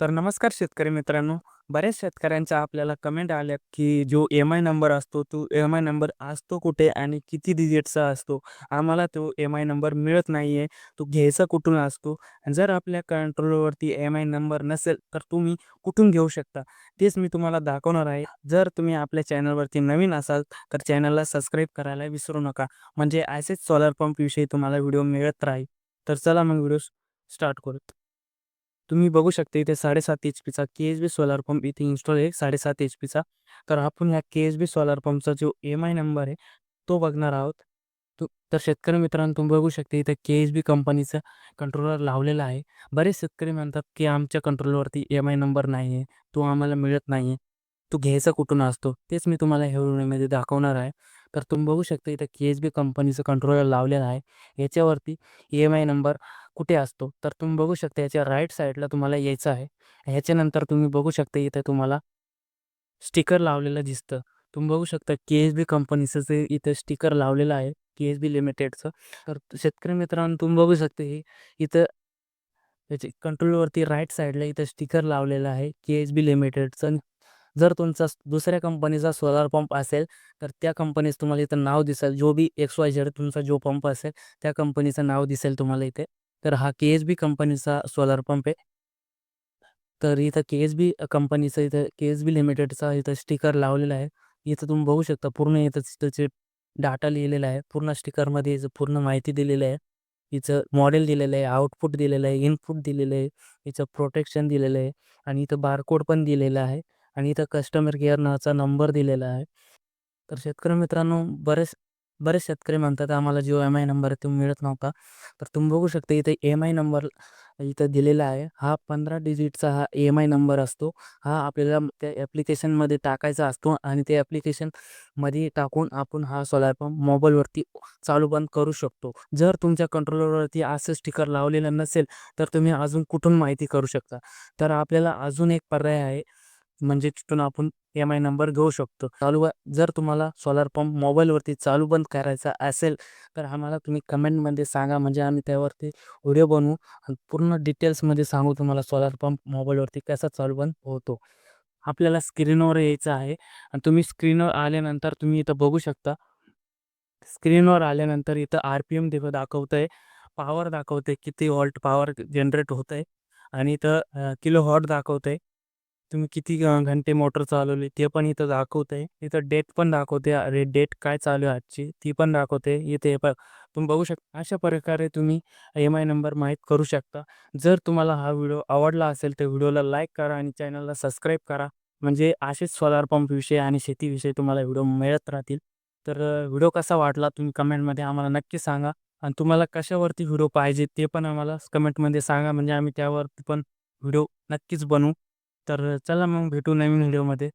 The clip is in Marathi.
तर नमस्कार शेतकरी मित्रांनो. बऱ्याच शेतकऱ्यांच्या आपल्याला कमेंट आल्या, की जो एम-आय नंबर असतो, तो एम-आय नंबर असतो कुठे आणि किती डिजिटचा असतो? आम्हाला तो एम-आय नंबर मिळत नाही आहे तो घ्यायचा कुठून असतो? जर आपल्या कंट्रोलवरती एम-आय नंबर नसेल, तर तुम्ही कुठून घेऊ शकता? तेच मी तुम्हाला दाखवणार आहे. जर तुम्ही आपल्या चॅनलवरती नवीन असाल, तर चॅनलला सबस्क्राईब करायला विसरू नका. म्हणजे असेच सोलर पंपविषयी तुम्हाला व्हिडिओ मिळत राहील. तर चला मग व्हिडिओ स्टार्ट करू तुम्ही बघू शकता इथे 7.5 एच-पीचा के-एस-बी सोलार पंप इथे इन्स्टॉल आहे 7.5 एच-पीचा. तर आपण ह्या के एच बी सोलार पंपचा जो एम-आय नंबर आहे, तो बघणार आहोत. तो तर शेतकरी मित्रांनो तुम्ही बघू शकता इथे के एच बी कंपनीचा कंट्रोलर लावलेला आहे. बरेच शेतकरी म्हणतात, की आमच्या कंट्रोलवरती एम-आय नंबर नाही आहे, तो आम्हाला मिळत नाही आहे. तो घ्यायचा कुठून असतो? तेच मी तुम्हाला ह्या व्हिडिओमध्ये दाखवणार आहे. तर तुम्ही बघू शकता इथे के एच बी कंपनीचं कंट्रोलर लावलेलं आहे. याच्यावरती ई एम-आय नंबर कुठे असतो? तर तुम्ही बघू शकता याच्या राईट साईडला तुम्हाला यायचं आहे. ह्याच्यानंतर तुम्ही बघू शकता इथे तुम्हाला स्टिकर लावलेलं दिसतं. तुम्ही बघू शकता के-एस-बी कंपनीचं जे इथे स्टिकर लावलेलं आहे, के-एस-बी लिमिटेडचं. तर शेतकरी मित्रांनो तुम्ही बघू शकता हे इथं त्याचे कंट्रोलवरती राईट साइडला इथं स्टिकर लावलेलं आहे के-एस-बी लिमिटेडचं. जर तुमचा दुसऱ्या कंपनीचा सोलार पंप असेल, तर त्या कंपनीचं तुम्हाला इथं नाव दिसेल. जो बी एक्स-वाय-झेड तुमचा जो पंप असेल, त्या कंपनीचं नाव दिसेल तुम्हाला इथे. तर हा के-एस-बी कंपनीचा सोलार पंप आहे. तर इथं के-एस-बी कंपनीचं इथं के-एस-बी लिमिटेडचा इथं स्टिकर लावलेला आहे. इथं तुम्ही बघू शकता पूर्ण इथं त्याचे डाटा लिहिलेला आहे. पूर्ण स्टिकरमध्ये याचं पूर्ण माहिती दिलेली आहे. हिचं मॉडेल दिलेलं आहे, आउटपुट दिलेलं आहे, इनपुट दिलेलं आहे, हिचं प्रोटेक्शन दिलेलं आहे आणि इथं बारकोड पण दिलेला आहे आणि इथं कस्टमर केअर नावाचा नंबर दिलेला आहे. तर शेतकरी मित्रांनो बरेच बरेच शेतकरी म्हणतात आम्हाला जिओ एम-आय नंबर आहे तो मिळत नव्हता. तर तुम्ही बघू शकता इथे एम-आय नंबर इथं दिलेला आहे. हा 15 डिजिटचा हा एम-आय नंबर असतो. हा आपल्याला त्या ॲप्लिकेशनमध्ये टाकायचा असतो आणि ते ॲप्लिकेशनमध्ये टाकून आपण हा सोलार पंप मोबाईलवरती चालू बंद करू शकतो. जर तुमच्या कंट्रोलरवरती असं स्टिकर लावलेलं नसेल, तर तुम्ही अजून कुठून माहिती करू शकता? तर आपल्याला अजून एक पर्याय आहे. म्हणजे तिथून आपण एम-आय नंबर घेऊ शकतो. चालू जर तुम्हाला सोलार पंप मोबाईलवरती चालू बंद करायचा असेल, तर आम्हाला तुम्ही कमेंटमध्ये सांगा. म्हणजे आम्ही त्यावरती व्हिडिओ बनवू आणि पूर्ण डिटेल्समध्ये सांगू तुम्हाला सोलार पंप मोबाईलवरती कसा चालू बंद होतो. आपल्याला स्क्रीनवर यायचं आहे आणि तुम्ही स्क्रीनवर आल्यानंतर तुम्ही इथं बघू शकता. स्क्रीनवर आल्यानंतर इथं आर-पी-एम तिथं दाखवतंय, पॉवर दाखवतंय, किती वॉल्ट पॉवर जनरेट होतंय आणि इथं किलो हॉट दाखवतंय. तुम्ही किती घंटे मोटर चालवली ते पण इथं दाखवते इथं डेट पण दाखवते. अरे डेट काय चालू आहे आजची ती पण दाखवते. इथे तुम्ही बघू शकता. अशा प्रकारे तुम्ही एम-आय नंबर माहीत करू शकता. जर तुम्हाला हा व्हिडिओ आवडला असेल, तर व्हिडिओला लाईक करा आणि चॅनलला सबस्क्राईब करा. म्हणजे असेच सोलार पंपविषयी आणि शेतीविषयी तुम्हाला व्हिडिओ मिळत राहतील. तर व्हिडिओ कसा वाटला तुम्ही कमेंटमध्ये आम्हाला नक्की सांगा आणि तुम्हाला कशावरती व्हिडिओ पाहिजे ते पण आम्हाला कमेंटमध्ये सांगा. म्हणजे आम्ही त्यावरती पण व्हिडिओ नक्कीच बनवू. तर चला मग भेटू नवीन व्हिडिओमध्ये.